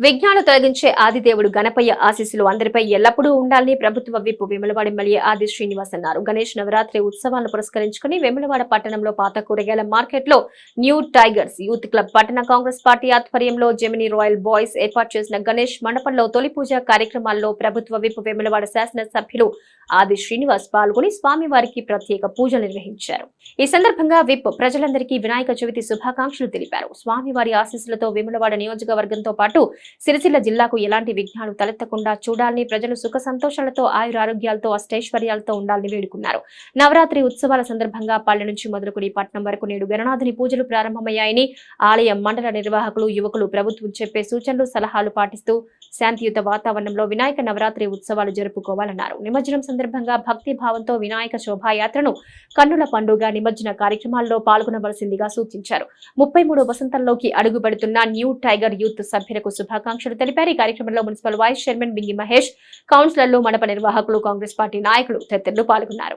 విజ్ఞానం తొలగించే ఆదిదేవుడు గణపయ్య ఆశీస్సులు అందరిపై ఎల్లప్పుడూ ఉండాలని ప్రభుత్వ విప్ వేములవాడ ఎమ్మెల్యే ఆది శ్రీనివాస్ అన్నారు. గణేష్ నవరాత్రి ఉత్సవాలను పురస్కరించుకుని వేములవాడ పట్టణంలో పాత కూరగాయల మార్కెట్లో న్యూ టైగర్స్ యూత్ క్లబ్ పట్టణ కాంగ్రెస్ పార్టీ ఆధ్వర్యంలో జెమినీ రాయల్ బాయ్స్ ఏర్పాటు చేసిన గణేష్ మండపంలో తొలి పూజ కార్యక్రమాల్లో ప్రభుత్వ విప్ వేములవాడ శాసన సభ్యులు ఆది శ్రీనివాస్ పాల్గొని స్వామివారికి ప్రత్యేక పూజలు నిర్వహించారు. ఈ సందర్భంగా విప్ ప్రజలందరికీ వినాయక చవితి శుభాకాంక్షలు తెలిపారు. స్వామివారి ఆశీస్సులతో వేములవాడ నియోజకవర్గంతో పాటు సిరిసిల్ల జిల్లాకు ఎలాంటి విఘ్నాలు తలెత్తకుండా చూడాలని ప్రజలు సుఖ సంతోషాలతో ఆయురారోగ్యాలతో అష్టైశ్వర్యాలతో ఉండాలని వేడుకున్నారు. నవరాత్రి ఉత్సవాల సందర్భంగా పల్లె నుంచి మొదలుకుని పట్నం వరకు నేడు గణనాథుని పూజలు ప్రారంభమయ్యాయని ఆలయ మండల నిర్వాహకులు యువకులు ప్రభుత్వం చెప్పే సూచనలు సలహాలు పాటిస్తూ శాంతియుత వాతావరణంలో వినాయక నవరాత్రి ఉత్సవాలు జరుపుకోవాలన్నారు. నిమజ్జనం సందర్భంగా భక్తి భావంతో వినాయక శోభాయాత్రను కన్నుల పండుగ నిమజ్జన కార్యక్రమాల్లో పాల్గొనవలసిందిగా సూచించారు. ముప్పై మూడు వసంతంలోకి అడుగుపెడుతున్న న్యూ టైగర్ యూత్ సభ్యులకు శుభాకాంక్షలు తెలిపారు. ఈ కార్యక్రమంలో municipal vice chairman Bingi Mahesh కౌన్సిలర్లు మండప నిర్వాహకులు కాంగ్రెస్ పార్టీ నాయకులు తదితరులు పాల్గొన్నారు.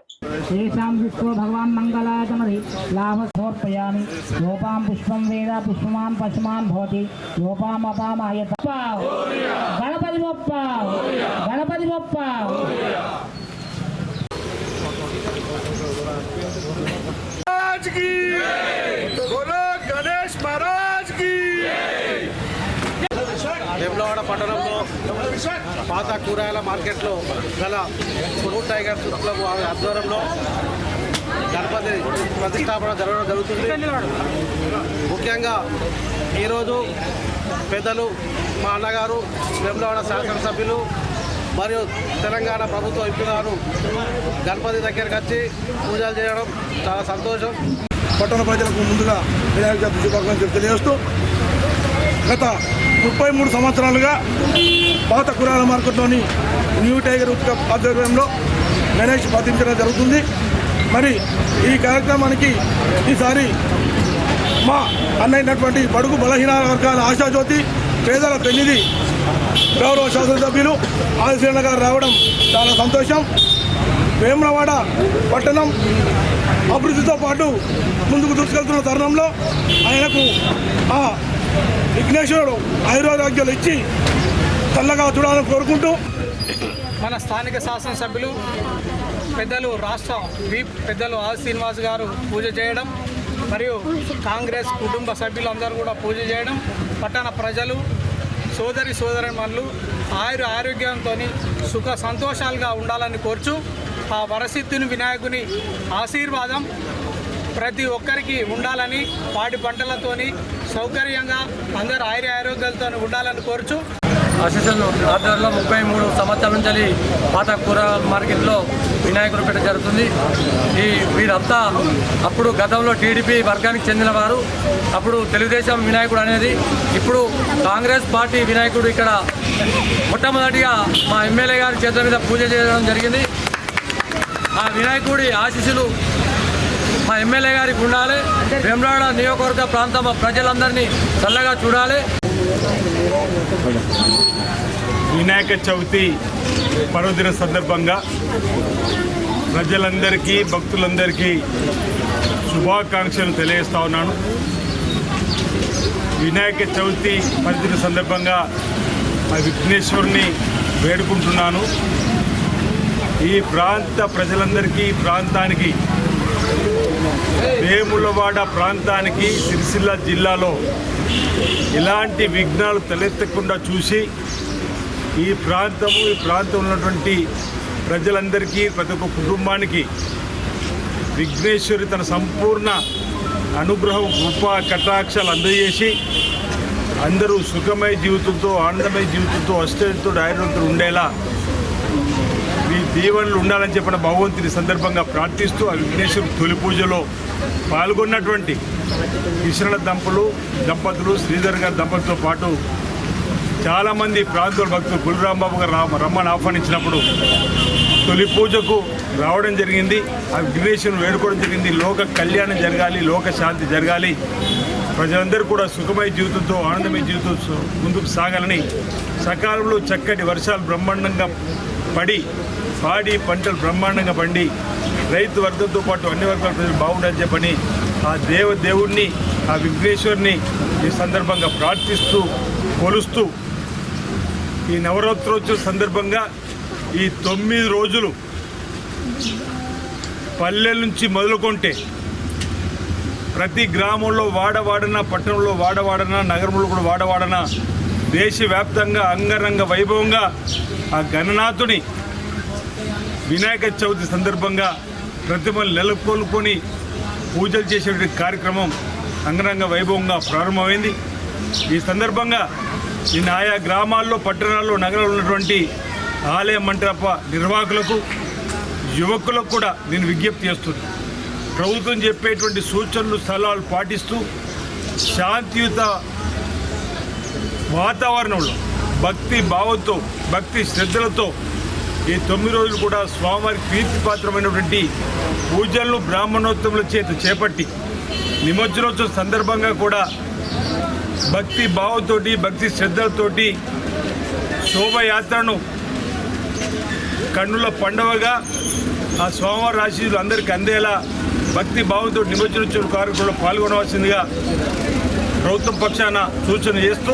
పాత కూరగాయల మార్కెట్లో గల ఫుడ్ టైగర్స్ క్లబ్ ఆధ్వర్యంలో గణపతి ప్రతిష్టాపన జరగడం జరుగుతుంది. ముఖ్యంగా ఈరోజు పెద్దలు మా అన్నగారు వేములవాడ శాసనసభ్యులు మరియు తెలంగాణ ప్రభుత్వ ఎంపీ గణపతి దగ్గరికి వచ్చి పూజలు చేయడం చాలా సంతోషం. పట్టణ ప్రజలకు ముందుగా వినాయక చవితి శుభాకాంక్షలు తెలియజేస్తూ గత ముప్పై మూడు సంవత్సరాలుగా పాత కురాల మార్కెట్లోని న్యూ టైగర్ ఉత్క ఆధ్వర్యంలో గణేష్ పాటించడం జరుగుతుంది. మరి ఈ కార్యక్రమానికి ఈసారి మా అన్నైనటువంటి బడుగు బలహీన వర్గాల ఆశాజ్యోతి పేదల ప్రతినిధి గౌరవ శాసనసభ్యులు ఆదిశ్రీణ గారు రావడం చాలా సంతోషం. వేములవాడ పట్టణం అభివృద్ధితో పాటు ముందుకు దూసుకెళ్తున్న తరుణంలో ఆయనకు ఆ విఘ్నేశ్వరుడు ఆయురారోగ్యాలు ఇచ్చి చల్లగా చూడాలని కోరుకుంటూ మన స్థానిక శాసనసభ్యులు పెద్దలు రాష్ట్ర వీప్ పెద్దలు ఆర్ శ్రీనివాస్ గారు పూజ చేయడం మరియు కాంగ్రెస్ కుటుంబ సభ్యులందరూ కూడా పూజ చేయడం పట్టణ ప్రజలు సోదరి సోదరిమణులు ఆయుర ఆరోగ్యంతో సుఖ సంతోషాలుగా ఉండాలని కోరుచు ఆ వరసిద్ధుని వినాయకుని ఆశీర్వాదం ప్రతి ఒక్కరికి ఉండాలని పాడి పంటలతోని సౌకర్యంగా అందరు ఆయుర ఆరోగ్యాలతో ఉండాలని కోరుచు. ఆశీస్సులు ఆధ్వర్యంలో ముప్పై మూడు సంవత్సరాల నుంచి పాత కూర మార్కెట్లో వినాయకుడు పెట్ట జరుగుతుంది. ఈ వీరంతా అప్పుడు గతంలో టీడీపీ వర్గానికి చెందినవారు అప్పుడు తెలుగుదేశం వినాయకుడు అనేది ఇప్పుడు కాంగ్రెస్ పార్టీ వినాయకుడు ఇక్కడ మొట్టమొదటిగా మా ఎమ్మెల్యే గారి చేతుల మీద పూజ చేయడం జరిగింది. ఆ వినాయకుడి ఆశీస్సులు మా ఎమ్మెల్యే గారికి ఉండాలి. వేమరాడ నియోజకవర్గ ప్రాంతం ప్రజలందరినీ చల్లగా చూడాలి. వినాయక చవితి పర్వదిన సందర్భంగా ప్రజలందరికీ భక్తులందరికీ శుభాకాంక్షలు తెలియజేస్తా ఉన్నాను. వినాయక చవితి పరిధిన సందర్భంగా ఆ విఘ్నేశ్వరుని వేడుకుంటున్నాను. ఈ ప్రాంత ప్రజలందరికీ ఈ ప్రాంతానికి వేములవాడ ప్రాంతానికి సిరిసిల్ల జిల్లాలో ఎలాంటి విఘ్నాలు తలెత్తకుండా చూసి ఈ ప్రాంతము ఈ ప్రాంతంలో ఉన్నటువంటి ప్రజలందరికీ ప్రతి ఒక్క కుటుంబానికి విఘ్నేశ్వరి తన సంపూర్ణ అనుగ్రహం కృప కటాక్షాలు అందజేసి అందరూ సుఖమయ జీవితంతో ఆనందమయ జీవితంతో అష్టంతో ఆయుర్వంతులు ఉండేలా ఈ దీవెనలు ఉండాలని చెప్పిన భగవంతుని సందర్భంగా ప్రార్థిస్తూ ఆ విఘ్నేశ్వరు తొలి పూజలో పాల్గొన్నటువంటి కిషణ దంపలు దంపతులు శ్రీధర్ గారి దంపతులతో పాటు చాలామంది ప్రాంతాల భక్తులు గురురాంబాబు గారు రమ్మని ఆహ్వానించినప్పుడు తొలి పూజకు రావడం జరిగింది. ఆ విఘ్నేశ్వరుని వేడుకోవడం జరిగింది. లోక కళ్యాణం జరగాలి లోక శాంతి జరగాలి. ప్రజలందరూ కూడా సుఖమయ జీవితంతో ఆనందమయ జీవితంతో ముందుకు సాగాలని సకాలంలో చక్కటి వర్షాలు బ్రహ్మాండంగా పడి పాడి పంటలు బ్రహ్మాండంగా పండి రైతు వర్గంతో పాటు అన్ని వర్గాల ప్రజలు బాగుండాలని చెప్పని ఆ దేవ దేవుణ్ణి ఆ విఘ్నేశ్వరిని ఈ సందర్భంగా ప్రార్థిస్తూ కొలుస్తూ ఈ నవరాత్రోత్సవ సందర్భంగా ఈ తొమ్మిది రోజులు పల్లెల నుంచి మొదలుకొంటే ప్రతి గ్రామంలో వాడవాడన పట్టణంలో వాడవాడన నగరంలో కూడా వాడవాడన దేశవ్యాప్తంగా అంగరంగ వైభవంగా ఆ గణనాథుని వినాయక చవితి సందర్భంగా ప్రతిమలు నెలకొల్పుకొని పూజలు చేసేటువంటి కార్యక్రమం అంగరంగ వైభవంగా ప్రారంభమైంది. ఈ సందర్భంగా ఈ ఆయా గ్రామాల్లో పట్టణాల్లో నగరాల్లో ఉన్నటువంటి ఆలయ మంటప నిర్వాహకులకు యువకులకు కూడా నేను విజ్ఞప్తి చేస్తుంది ప్రభుత్వం చెప్పేటువంటి సూచనలు సలహాలు పాటిస్తూ శాంతియుత వాతావరణంలో భక్తి భావంతో భక్తి శ్రద్ధలతో ఈ తొమ్మిది రోజులు కూడా స్వామివారికి ప్రీతిపాత్రమైనటువంటి పూజలను బ్రాహ్మణోత్తముల చేత చేపట్టి నిమజ్జనోత్సవం సందర్భంగా కూడా భక్తి భావంతోటి భక్తి శ్రద్ధలతోటి శోభయాత్రను కన్నుల పండవగా ఆ స్వామివారి ఆశీస్సులు అందరికీ అందేలా భక్తి భావంతో నిమజ్జనోత్సవ కార్యక్రమంలో పాల్గొనవలసిందిగా ప్రభుత్వం పక్షాన సూచన చేస్తూ